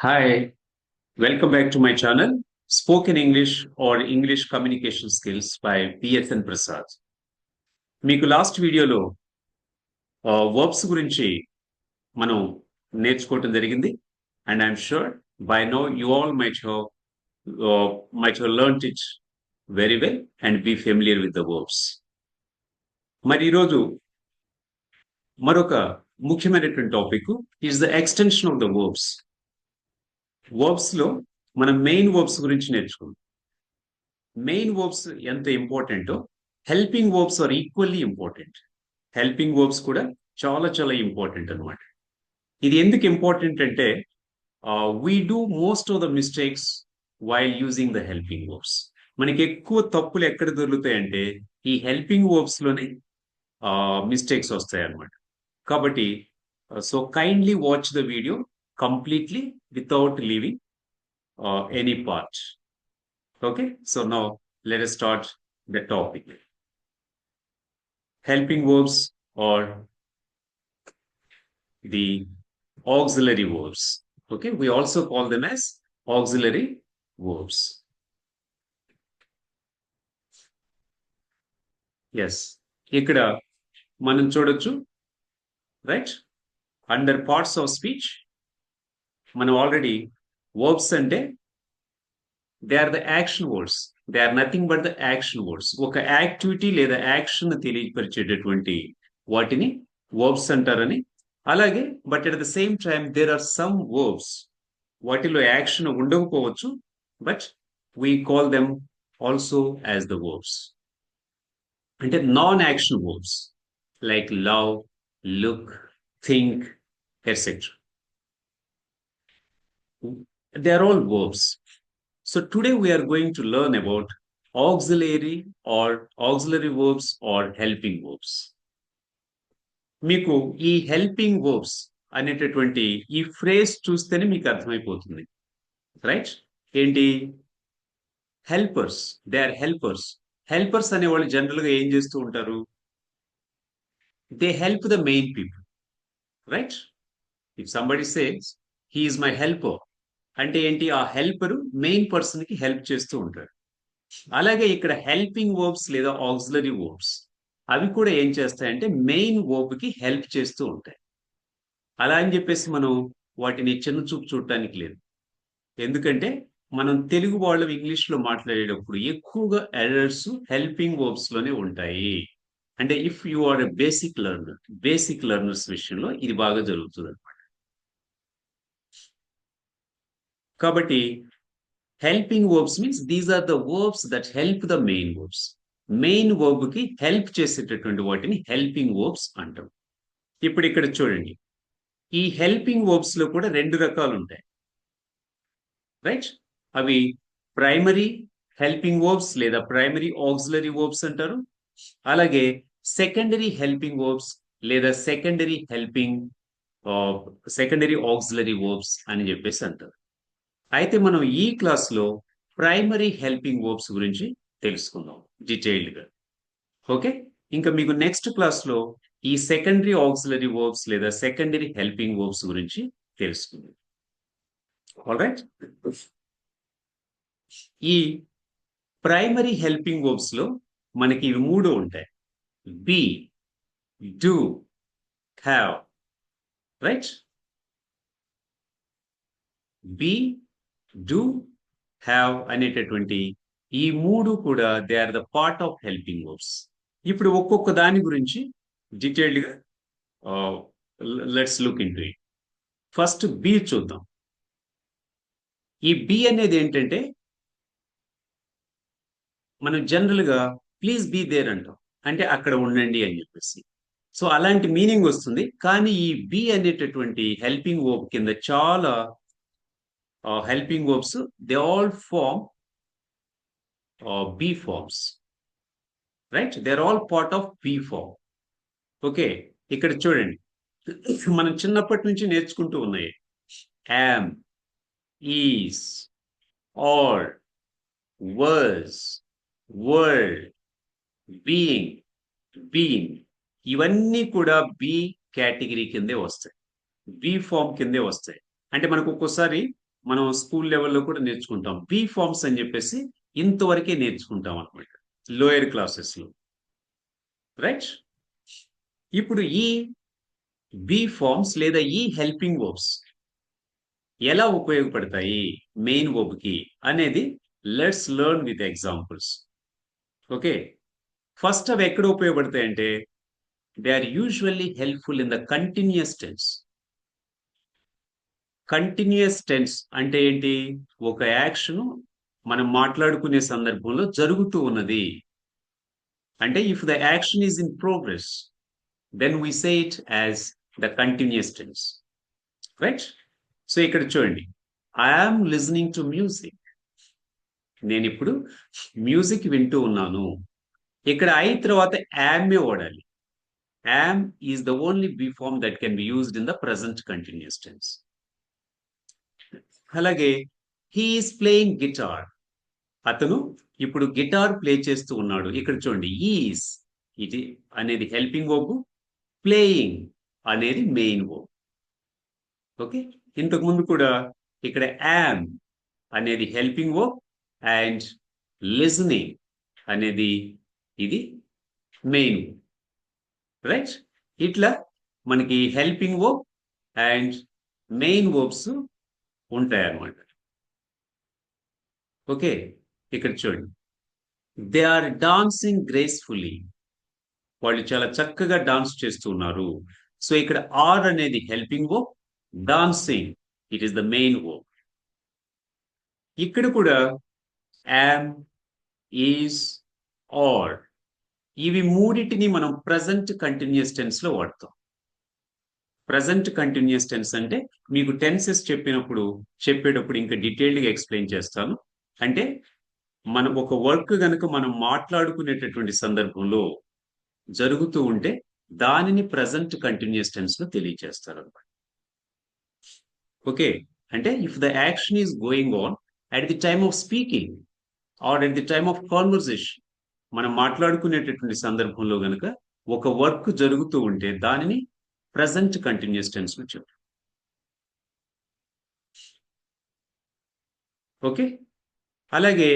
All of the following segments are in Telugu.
Hi, welcome back to my channel, Spoken English or English Communication Skills by PSN Prasad మీకు లాస్ట్ వీడియోలో వర్బ్స్ గురించి మనం నేర్చుకోవటం జరిగింది. And I'm sure by now you all might have might have learn it very well and be familiar with the verbs మరి ఈరోజు మరొక ముఖ్యమైనటువంటి topic is the extension of the verbs వర్బ్స్లో మనం మెయిన్ వర్బ్స్ గురించి నేర్చుకుందాం. మెయిన్ వర్బ్స్ ఎంత ఇంపార్టెంటో helping verbs are equally important helping verbs కూడా చాలా చాలా ఇంపార్టెంట్ అనమాట ఇది ఎందుకు ఇంపార్టెంట్ అంటే we do most of the mistakes while using the helping verbs మనకి ఎక్కువ తప్పులు ఎక్కడ దొరుకుతాయంటే ఈ హెల్పింగ్ వర్బ్స్లోనే మిస్టేక్స్ వస్తాయి అన్నమాట కాబట్టి so kindly watch the video completely without leaving uh, any part. Okay, so now let us start the topic. Helping verbs or the auxiliary verbs. Okay, we also call them as auxiliary verbs. Yes, ఇక్కడ మనం చూడొచ్చు right under parts of speech మనం ఆల్రెడీ వర్బ్స్ అంటే they are the action words they are nothing but the action words ఒక యాక్టివిటీ లేదా యాక్షన్ తెలియపరిచేటటువంటి వాటిని వర్బ్స్ అంటారని. అలాగే but at the same time there are some verbs వాటిలో యాక్షన్ ఉండకపోవచ్చు but we call them also as the verbs అంటే non action verbs like love look think etcetera they are all verbs. So today we are going to learn about auxiliary or auxiliary verbs or helping verbs. మీకు ఈ హెల్పింగ్ వర్బ్స్ అనేటటువంటి ఈ ఫ్రేజ్ చూస్తేనే మీకు అర్థమైపోతుంది. రైట్ ఏంటి? Helpers they are helpers helpers అనేవాళ్ళు జనరల్గా ఏం చేస్తూ ఉంటారు? They help the main people right if somebody says he is my helper అంటే ఏంటి? ఆ హెల్పర్ మెయిన్ పర్సన్కి హెల్ప్ చేస్తూ ఉంటాడు. అలాగే ఇక్కడ హెల్పింగ్ వర్బ్స్ లేదా ఆక్సిలరీ వర్బ్స్ అవి కూడా ఏం చేస్తాయంటే మెయిన్ వర్బ్కి హెల్ప్ చేస్తూ ఉంటాయి. అలా అని చెప్పేసి మనం వాటిని చిన్న చూపు చూడటానికి లేదు. ఎందుకంటే మనం తెలుగు వాళ్ళు ఇంగ్లీష్లో మాట్లాడేటప్పుడు ఎక్కువగా ఎర్రర్స్ హెల్పింగ్ వర్బ్స్లోనే ఉంటాయి. అంటే if you are a basic learner basic learners విషయంలో ఇది బాగా జరుగుతుంది అనమాట కాబట్టి helping verbs means these are the verbs that help the main verbs main వర్బ్కి help చేసేటటువంటి వాటిని హెల్పింగ్ వర్బ్స్ అంటాం. ఇప్పుడు ఇక్కడ చూడండి. ఈ హెల్పింగ్ వర్బ్స్లో కూడా రెండు రకాలు ఉంటాయి. రైట్ అవి ప్రైమరీ హెల్పింగ్ వర్బ్స్ లేదా ప్రైమరీ ఆక్సిలరీ వర్బ్స్ అంటారు. అలాగే సెకండరీ హెల్పింగ్ వర్బ్స్ లేదా secondary helping secondary auxiliary verbs అని చెప్పేసి అంటారు. అయితే మనం ఈ క్లాస్లో ప్రైమరీ హెల్పింగ్ వర్బ్స్ గురించి తెలుసుకుందాం డీటెయిల్డ్గా. ఓకే? ఇంకా మీకు నెక్స్ట్ క్లాస్లో ఈ సెకండరీ ఆక్సిలరీ వర్బ్స్ లేదా సెకండరీ హెల్పింగ్ వర్బ్స్ గురించి తెలుసుకుందాం. రైట్ ఈ ప్రైమరీ హెల్పింగ్ వర్బ్స్లో మనకి ఇవి మూడు ఉంటాయి. Be do have. Right be do have అనేటటువంటి ఈ మూడు కూడా they are the part of helping verbs ఇప్పుడు ఒక్కొక్క దాని గురించి డీటెయిల్డ్గా let's look into it first be చూద్దాం. ఈ బి అనేది ఏంటంటే మనం జనరల్గా ప్లీజ్ బీ దేర్ అంటాం. అంటే అక్కడ ఉండండి అని చెప్పేసి. సో అలాంటి మీనింగ్ వస్తుంది. కానీ ఈ బి అనేటటువంటి హెల్పింగ్ ఓప్ కింద చాలా uh, helping verbs, they all form uh, B forms. Right? They're all part of B form. Okay ఇక్కడ చూడండి మనం చిన్నప్పటి నుంచి నేర్చుకుంటూ ఉన్నాయి am is are was were being being ఇవన్నీ కూడా బి కేటగిరీ కిందే వస్తాయి బి ఫామ్ కిందే వస్తాయి అంటే మనకు ఒక్కోసారి మనం స్కూల్ లెవెల్లో కూడా నేర్చుకుంటాం. బీ ఫార్మ్స్ అని చెప్పేసి ఇంతవరకే నేర్చుకుంటాం అనమాట లోయర్ క్లాసెస్లో. రైట్? ఇప్పుడు ఈ బీ ఫార్మ్స్ లేదా ఈ హెల్పింగ్ వర్బ్స్ ఎలా ఉపయోగపడతాయి మెయిన్ వర్బ్కి అనేది let's learn with examples. Okay? First అవి ఎక్కడ ఉపయోగపడతాయి అంటే they are usually helpful in the continuous tense. Continuous tense అంటే ఏంటి? ఒక యాక్షన్ మనం మాట్లాడుకునే సందర్భంలో జరుగుతూ ఉన్నది. అంటే if the action is in progress then we say it as the continuous tense right so ఇక్కడ చూడండి. ఐఆమ్ లిజనింగ్ టు మ్యూజిక్ నేను ఇప్పుడు మ్యూజిక్ వింటూ ఉన్నాను. ఇక్కడ ఐ తర్వాత యామ్ వాడాలి? Am is the only be form that can be used in the present continuous tense అలాగే హీఈస్ ప్లేయింగ్ గిటార్ అతను ఇప్పుడు గిటార్ ప్లే చేస్తూ ఉన్నాడు. ఇక్కడ చూడండి ఈస్ ఇది అనేది హెల్పింగ్ వర్బ్ ప్లేయింగ్ అనేది మెయిన్ ఓ ఓకే ఇంతకు ముందు కూడా ఇక్కడ యామ్ అనేది హెల్పింగ్ ఓ అండ్ లిజనింగ్ అనేది ఇది మెయిన్ రైట్ ఇట్లా మనకి helping verb and main verbs ఉంటాయి ఓకే ఇక్కడ చూడండి. దే ఆర్ డాన్సింగ్ గ్రేస్ఫుల్లీ వాళ్ళు చాలా చక్కగా డాన్స్ చేస్తున్నారు సో ఇక్కడ ఆర్ అనేది helping verb dancing it is the main verb ఇక్కడ కూడా యామ్ ఈస్ ఆర్ ఇవి మూడింటిని మనం ప్రజెంట్ కంటిన్యూస్ టెన్స్లో వాడతాం. ప్రజెంట్ కంటిన్యూస్ టెన్స్ అంటే మీకు టెన్సెస్ చెప్పినప్పుడు చెప్పేటప్పుడు ఇంకా డీటెయిల్డ్గా ఎక్స్ప్లెయిన్ చేస్తాను. అంటే మనం ఒక వర్క్ గనుక మనం మాట్లాడుకునేటటువంటి సందర్భంలో జరుగుతూ ఉంటే దానిని ప్రజెంట్ కంటిన్యూస్ టెన్స్లో తెలియజేస్తారు అనమాట ఓకే అంటే if the action is going on at the time of speaking or at the time of conversation మనం మాట్లాడుకునేటటువంటి సందర్భంలో గనుక ఒక వర్క్ జరుగుతూ ఉంటే దానిని ప్రజెంట్ కంటిన్యూస్ టెన్స్లో చెప్పు. ఓకే అలాగే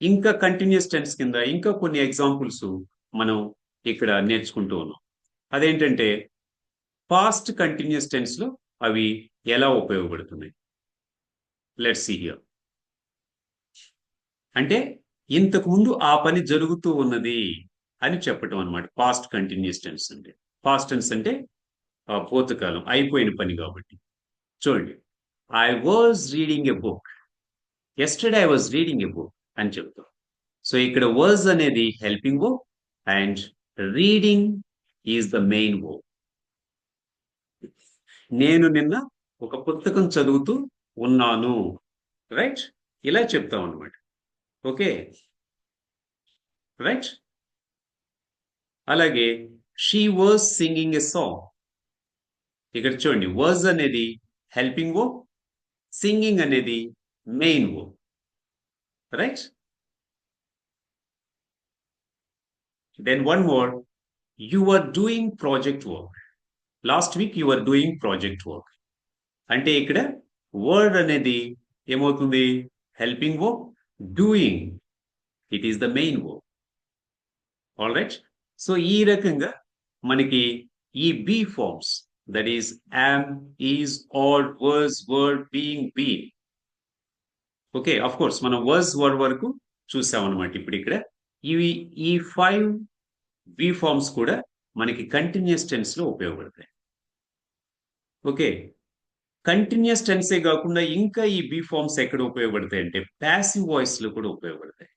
ఇంకా కంటిన్యూస్ టెన్స్ కింద ఇంకా కొన్ని ఎగ్జాంపుల్స్ మనం ఇక్కడ నేర్చుకుంటూ ఉన్నాం. అదేంటంటే పాస్ట్ కంటిన్యూస్ టెన్స్లో అవి ఎలా ఉపయోగపడుతున్నాయి? లెట్ సీ హియర్ అంటే ఇంతకుముందు ఆ పని జరుగుతూ ఉన్నది అని చెప్పటం అనమాట పాస్ట్ కంటిన్యూస్ టెన్స్ అంటే. పాస్ట్ టెన్స్ అంటే భూతకాలం అయిపోయిన పని కాబట్టి. చూడండి I was reading a book yesterday I was reading a book అని చెప్తాం. సో ఇక్కడ వర్జ్ అనేది helping verb and reading is the main verb నేను నిన్న ఒక పుస్తకం చదువుతూ ఉన్నాను. రైట్ ఇలా చెప్తాం అనమాట ఓకే రైట్ అలాగే she was singing a song ఇక్కడ చూడండి వర్జ్ అనేది హెల్పింగ్ వో సింగింగ్ అనేది మెయిన్ వో right then one more you are doing project work last week you are doing project work అంటే ఇక్కడ వర్డ్ అనేది ఏమవుతుంది? Helping verb doing it is the main verb all right so ఈ రకంగా మనకి ఈ be forms that is am, is are was were being, been. Okay of course మనం వర్స్ వర్డ్ వరకు చూసామన్నమాట ఇప్పుడు ఇక్కడ. ఇవి ఈ ఫైవ్ బి ఫార్మ్స్ కూడా మనకి కంటిన్యూస్ టెన్స్లో ఉపయోగపడతాయి. ఓకే కంటిన్యూస్ టెన్సే కాకుండా ఇంకా ఈ బీ ఫార్మ్స్ ఎక్కడ ఉపయోగపడతాయి అంటే ప్యాసివ్ వాయిస్లో కూడా ఉపయోగపడతాయి.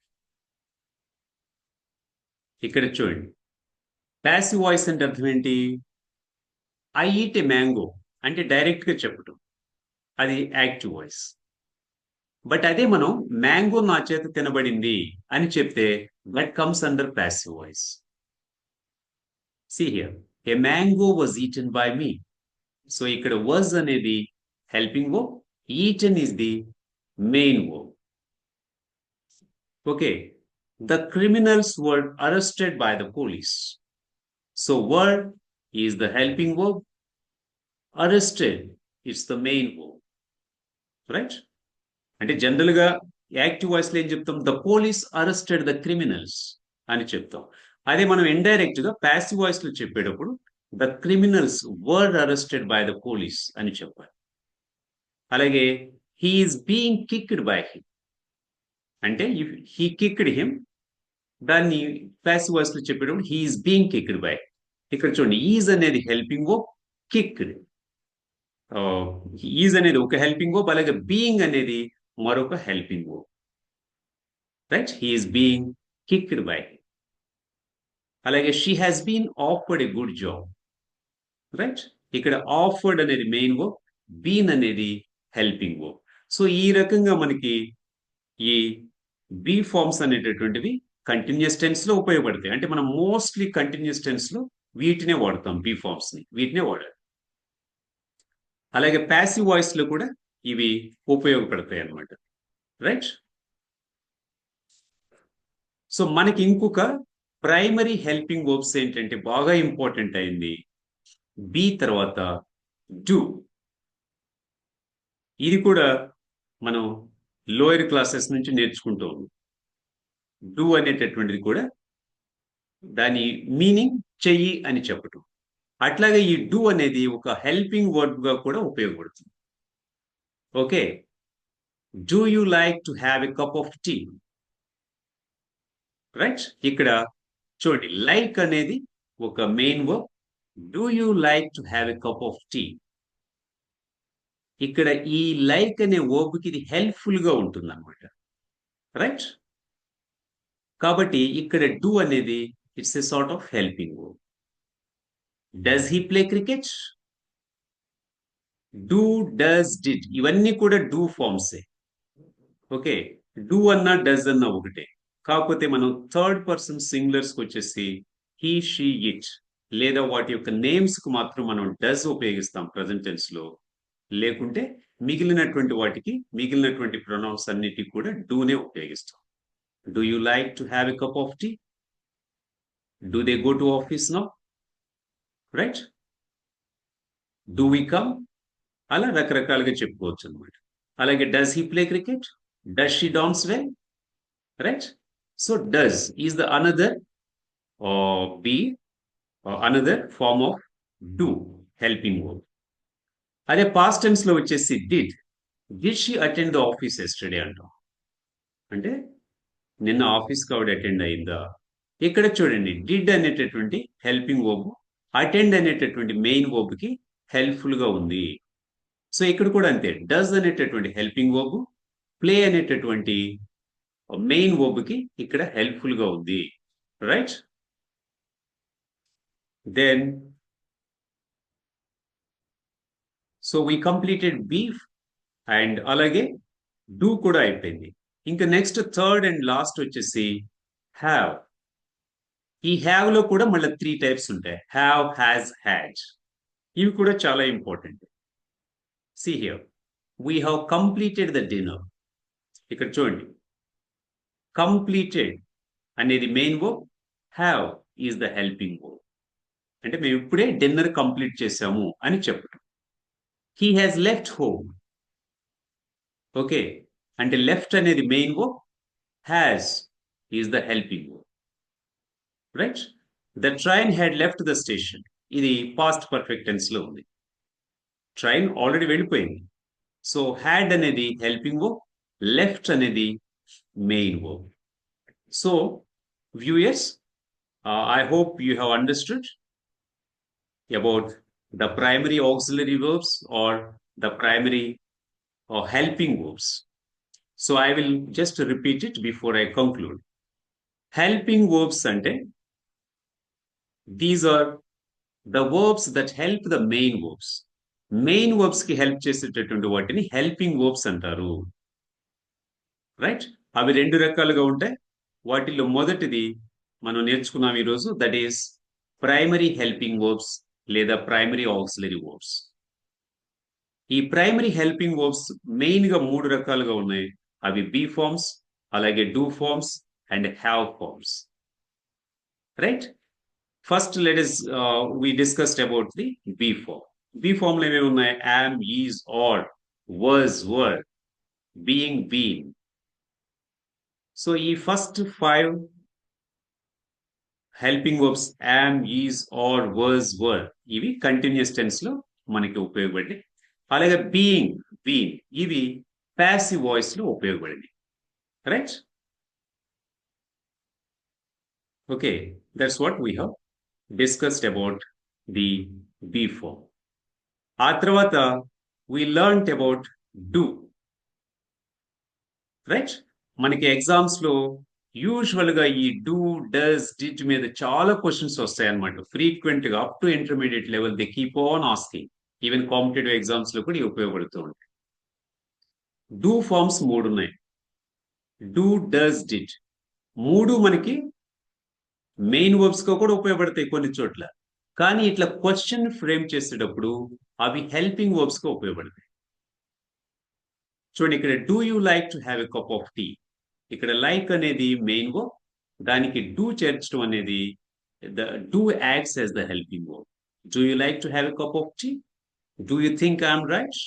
ఇక్కడ చూడండి. ప్యాసివ్ వాయిస్ అంటే అర్థం ఏంటి? ఐ ఈట్ ఏ మ్యాంగో అంటే డైరెక్ట్గా చెప్పటం. అది యాక్టివ్ వాయిస్. బట్ అదే మనం మ్యాంగో నా చేత తినబడింది అని చెప్తే that comes under passive voice. See here A mango was eaten by me so ఇక్కడ వాజ్ అనేది హెల్పింగ్ వో ఈటెన్ ఈస్ ది మెయిన్ వో okay the criminals were arrested by the police so word is the helping verb. Arrested is the main verb. Right అంటే జనరల్గా యాక్టివ్ వాయిస్లో ఏం చెప్తాం? The police arrested the criminals అని చెప్తాం. అదే మనం ఇండైరెక్ట్గా ప్యాసివ్ వాయిస్లో చెప్పేటప్పుడు the criminals word arrested by the police అని చెప్పాలి. అలాగే he is being kicked by him అంటే హీ కిక్డ్ హిమ్ దాన్ని ప్యాసివ్ వాయిస్లో చెప్పేటప్పుడు he is being kicked by him ఇక్కడ చూడండి ఈజ్ అనేది హెల్పింగ్ ఓ కిక్డ్ ఈజ్ అనేది ఒక హెల్పింగ్ ఓ అలాగే బీయింగ్ అనేది మరొక helping. Oh right he is being kicked by. అలాగే she has been offered a good job. Right? ఇక్కడ ఆఫర్డ్ అనేది మెయిన్ ఓ బీన్ అనేది హెల్పింగ్. ఓ సో ఈ రకంగా మనకి ఈ బీ ఫార్మ్స్ అనేటటువంటివి కంటిన్యూస్ టెన్స్లో ఉపయోగపడతాయి. అంటే మనం మోస్ట్లీ కంటిన్యూస్ టెన్స్లో వీటినే వాడతాం బీ ఫార్మ్స్ని. వీటినే వాడాలి. అలాగే ప్యాసివ్ వాయిస్లో కూడా ఇవి ఉపయోగపడతాయి అన్నమాట. రైట్ సో మనకి ఇంకొక ప్రైమరీ హెల్పింగ్ వర్బ్స్ ఏంటంటే బాగా ఇంపార్టెంట్ అయింది. బి తర్వాత డూ ఇది కూడా మనం లోయర్ క్లాసెస్ నుంచి నేర్చుకుంటూ. డూ అనేటటువంటిది కూడా దాని మీనింగ్ చెయ్యి అని చెప్పటం. అట్లాగే ఈ డూ అనేది ఒక హెల్పింగ్ వర్డ్గా కూడా ఉపయోగపడుతుంది. Okay? Do you like to have a cup of tea? Right? ఇక్కడ చూడండి లైక్ అనేది ఒక main verb do you like to have a cup of tea? ఇక్కడ ఈ లైక్ అనే వర్బ్కి ఇది హెల్ప్ఫుల్గా ఉంటుంది అనమాట రైట్? కాబట్టి ఇక్కడ డూ అనేది it's a sort of helping verb. Does he play cricket do does did ఇవన్నీ కూడా డూ ఫార్మ్సే ఓకే డూ అన్న డస్ అన్న ఒకటే. కాకపోతే మనం థర్డ్ పర్సన్ సింగులర్స్కి వచ్చేసి హీ షీ ఇట్ లేదా వాటి యొక్క నేమ్స్కు మాత్రం మనం డస్ ఉపయోగిస్తాం ప్రజెంట్లో. లేకుంటే మిగిలినటువంటి వాటికి మిగిలినటువంటి ప్రొనౌన్స్ అన్నిటికి కూడా డూనే ఉపయోగిస్తాం. Do you like to have a cup of tea Do they go to office now? Right do we come అలా రకరకాలుగా చెప్పుకోవచ్చు అనమాట అలాగే does he play cricket does she dance well right so does is the another be another form of do helping verb అదే పాస్ట్ టైమ్స్లో వచ్చేసి did did she attend the office yesterday అంటాం. అంటే నిన్న ఆఫీస్ ఆవిడ అటెండ్ అయిందా? ఇక్కడ చూడండి డిడ్ అనేటటువంటి హెల్పింగ్ ఓబు అటెండ్ అనేటటువంటి మెయిన్ వర్బ్ హెల్ప్ఫుల్గా ఉంది. సో ఇక్కడ కూడా అంతే డస్ అనేటటువంటి హెల్పింగ్ ఓబు ప్లే అనేటటువంటి మెయిన్ వర్బ్ ఇక్కడ హెల్ప్ఫుల్గా ఉంది. Right then so we completed be and అలాగే డూ కూడా అయిపోయింది. ఇంకా నెక్స్ట్ థర్డ్ అండ్ లాస్ట్ వచ్చేసి హ్యావ్ ఈ హ్యావ్లో కూడా మళ్ళీ త్రీ టైప్స్ ఉంటాయి. హ్యావ్ హ్యాజ్ హ్యాడ్ ఇవి కూడా చాలా important see here we have completed the dinner ఇక్కడ చూడండి. కంప్లీటెడ్ అనేది main verb have is the helping verb అంటే మేము ఇప్పుడే డిన్నర్ కంప్లీట్ చేసాము అని చెప్పటం. He has left home okay అంటే లెఫ్ట్ అనేది main verb has is the helping verb Right the train had left the station ఇది పాస్ట్ పర్ఫెక్ట్ టెన్స్ లో ఉంది ట్రైన్ ఆల్రెడీ వెళ్ళిపోయింది సో హ్యాడ్ అనేది హెల్పింగ్ వర్బ్ లెఫ్ట్ అనేది main verb so viewers I hope you have understood about the primary auxiliary verbs or the primary or helping verbs. So I will just repeat it before I conclude. Helping verbs ante These are the verbs that help the main verbs. Main వర్బ్స్కి help చేసేటటువంటి వాటిని హెల్పింగ్ వర్బ్స్ అంటారు. రైట్ అవి రెండు రకాలుగా ఉంటాయి. వాటిలో మొదటిది మనం నేర్చుకున్నాం ఈరోజు that is primary helping verbs లేదా ప్రైమరీ ఆక్సిలరీ వర్బ్స్ ఈ ప్రైమరీ హెల్పింగ్ వర్బ్స్ మెయిన్గా మూడు రకాలుగా ఉన్నాయి. అవి బీ ఫార్మ్స్ అలాగే do forms and have forms right first let is we discussed about the be form be form లో ఏమేమి ఉన్నాయి am is are was were being been so ఈ first five helping verbs am is are was were ఇవి కంటిన్యూస్ టెన్స్ లో మనకి ఉపయోగపడి అలాగే బీయింగ్ బీన్ ఇవి ప్యాసివ్ వాయిస్ లో ఉపయోగపడింది right okay that's what we have Discussed about the be form ఆ తర్వాత we learn about do right మనకి ఎగ్జామ్స్లో యూజువల్గా ఈ డూ డస్ డిడ్ మీద చాలా క్వశ్చన్స్ వస్తాయన్నమాట. ఫ్రీక్వెంట్గా up to intermediate level the keep on asking even competitive ఎగ్జామ్స్లో కూడా ఉపయోగపడుతూ ఉంటాయి. డూ ఫార్మ్స్ మూడు ఉన్నాయి. డూ డస్ డిడ్ మూడు మనకి మెయిన్ వర్బ్స్గా కూడా ఉపయోగపడతాయి కొన్ని చోట్ల. కానీ ఇట్లా క్వశ్చన్ ఫ్రేమ్ చేసేటప్పుడు అవి హెల్పింగ్ వర్బ్స్గా ఉపయోగపడతాయి. చూడండి ఇక్కడ do you like to have a cup of tea ఇక్కడ లైక్ అనేది మెయిన్ వర్బ్ దానికి డూ చేర్చడం అనేది the do acts as the helping verb do you like to have a cup of tea do you think I'm right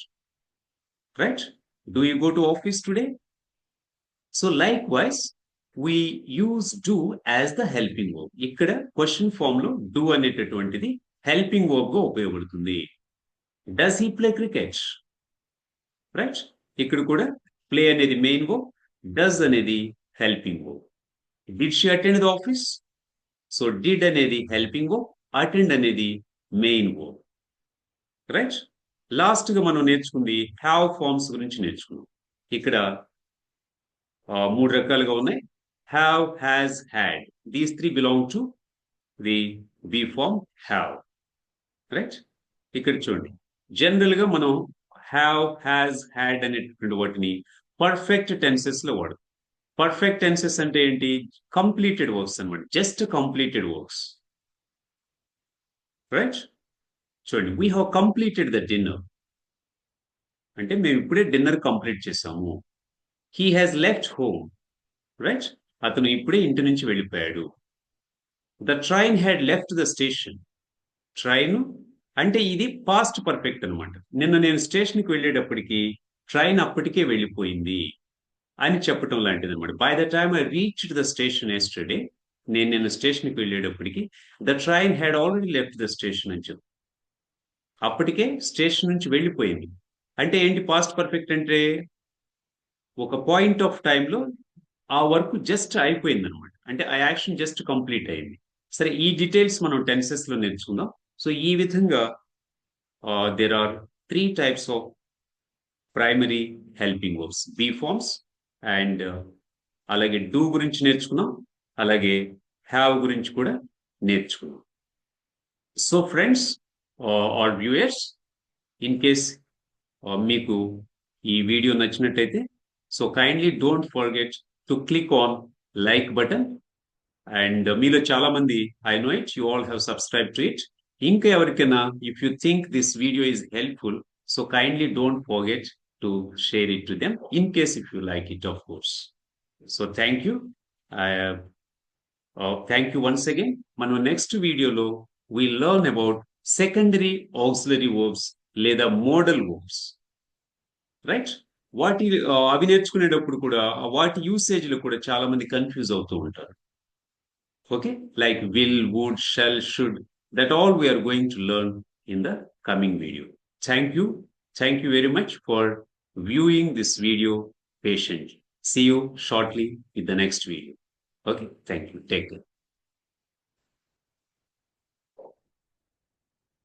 right do you go to office today so likewise we use do as the helping verb. ఇక్కడ క్వశ్చన్ ఫామ్లో డూ అనేటటువంటిది హెల్పింగ్ వర్బ్గా ఉపయోగపడుతుంది. Does he play cricket right ఇక్కడ కూడా ప్లే అనేది మెయిన్ వర్బ్ డస్ అనేది helping verb did she attend the office so did అనేది హెల్పింగ్ వర్బ్ అటెండ్ అనేది మెయిన్ వర్బ్ రైట్ లాస్ట్గా మనం నేర్చుకుంది హ్యావ్ ఫార్మ్స్ గురించి నేర్చుకున్నాం ఇక్కడ మూడు రకాలుగా ఉన్నాయి. Have, has, had. These three belong to the be form have. Right? ఇక్కడ చూడండి. జనరల్గా మనం హ్యావ్ హ్యాస్ హ్యాడ్ అనేటువంటి వాటిని పర్ఫెక్ట్ టెన్సెస్లో వాడు పర్ఫెక్ట్ టెన్సెస్ అంటే ఏంటి? కంప్లీటెడ్ వర్క్స్ అనమాట జస్ట్ కంప్లీటెడ్ వర్క్స్ రైట్ చూడండి. We have completed the dinner అంటే మేము ఇప్పుడే డిన్నర్ కంప్లీట్ చేసాము. He has left home right అతను ఇప్పుడే ఇంటి నుంచి వెళ్ళిపోయాడు. The train had left the station train అంటే ఇది పాస్ట్ పర్ఫెక్ట్ అనమాట నిన్న నేను స్టేషన్కి వెళ్ళేటప్పటికి ట్రైన్ అప్పటికే వెళ్ళిపోయింది అని చెప్పటం లాంటిది అనమాట by the time I reach the station yesterday నేను నిన్న స్టేషన్కి వెళ్ళేటప్పటికి the train had already left the station అని చెప్పు. అప్పటికే స్టేషన్ నుంచి వెళ్ళిపోయింది. అంటే ఏంటి పాస్ట్ పర్ఫెక్ట్ అంటే? ఒక పాయింట్ ఆఫ్ టైంలో ఆ వర్క్ జస్ట్ అయిపోయింది అనమాట అంటే ఆ యాక్షన్ జస్ట్ కంప్లీట్ అయింది. సరే ఈ డీటెయిల్స్ మనం టెన్సెస్లో నేర్చుకుందాం. సో ఈ విధంగా there are three types of primary helping verbs be forms and అలాగే డూ గురించి నేర్చుకున్నాం. అలాగే హ్యావ్ గురించి కూడా నేర్చుకున్నాం. So friends or viewers in case మీకు ఈ వీడియో నచ్చినట్టయితే so kindly don't forget to click on like button and మీలో చాలా మంది I know it you all have subscribe to it ఇంకా ఎవరికైనా if you think this video is helpful so kindly don't forget to share it to them in case if you like it of course so thank you thank you once again మనం నెక్స్ట్ వీడియోలో we learn about secondary auxiliary verbs లేదా మోడల్ వర్బ్స్ రైట్ వాటి అవి నేర్చుకునేటప్పుడు కూడా వాటి యూసేజ్లో కూడా చాలా మంది కన్ఫ్యూజ్ అవుతూ ఉంటారు. Okay like will would shall should that all we're going to learn in the coming video thank you thank you very much for viewing this video patient See you shortly with the next video okay thank you take care